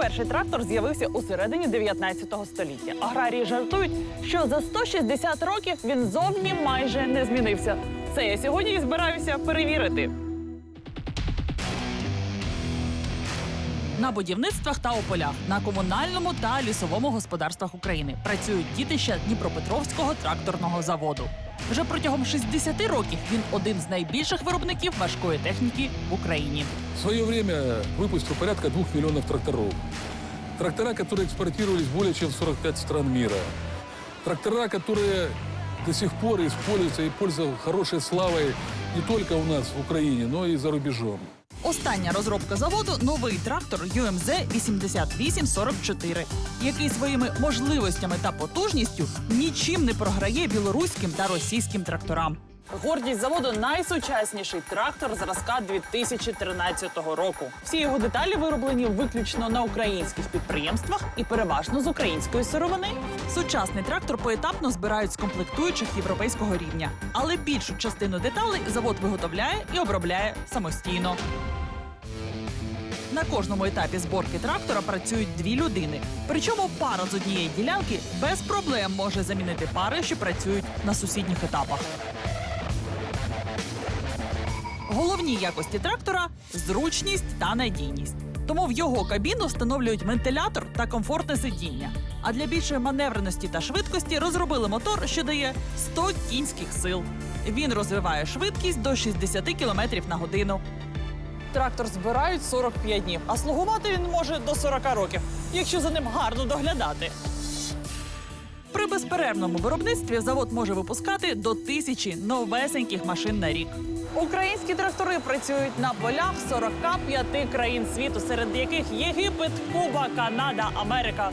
перший трактор з'явився у середині 19 століття. Аграрії жартують, що за 160 років він зовні майже не змінився. Це я сьогодні і збираюся перевірити. На будівництвах та у полях, на комунальному та лісовому господарствах України працюють дітища Дніпропетровського тракторного заводу. Вже протягом 60 років він один з найбільших виробників важкої техніки в Україні. В свое время выпустил порядка 2 миллионов тракторов. Трактора, которые экспортировались более чем в 45 стран мира. Трактора, которые до сих пор используются и пользуются хорошей славой не только у нас в Украине, но и за рубежом. Остання розробка заводу новий трактор UMZ 8844, який своїми можливостями та потужністю нічим не програє білоруським та російським тракторам. Гордість заводу найсучасніший трактор зразка 2013 року. Всі його деталі вироблені виключно на українських підприємствах і переважно з української сировини. Сучасний трактор поетапно збирають з комплектуючих європейського рівня, але більшу частину деталей завод виготовляє і обробляє самостійно. На кожному етапі зборки трактора працюють дві людини. Причому пара з однієї ділянки без проблем може замінити пари, що працюють на сусідніх етапах. Головні якості трактора зручність та надійність. Тому в його кабіну встановлюють вентилятор та комфортне сидіння. А для більшої маневреності та швидкості розробили мотор, що дає 100 кінських сил. Він розвиває швидкість до 60 км на годину. Трактор збирають 45 днів, а слугувати він може до 40 років, якщо за ним гарно доглядати. При безперервному виробництві завод може випускати до тисячі новесеньких машин на рік. Українські трактори працюють на полях 45 країн світу, серед яких Єгипет, Куба, Канада, Америка.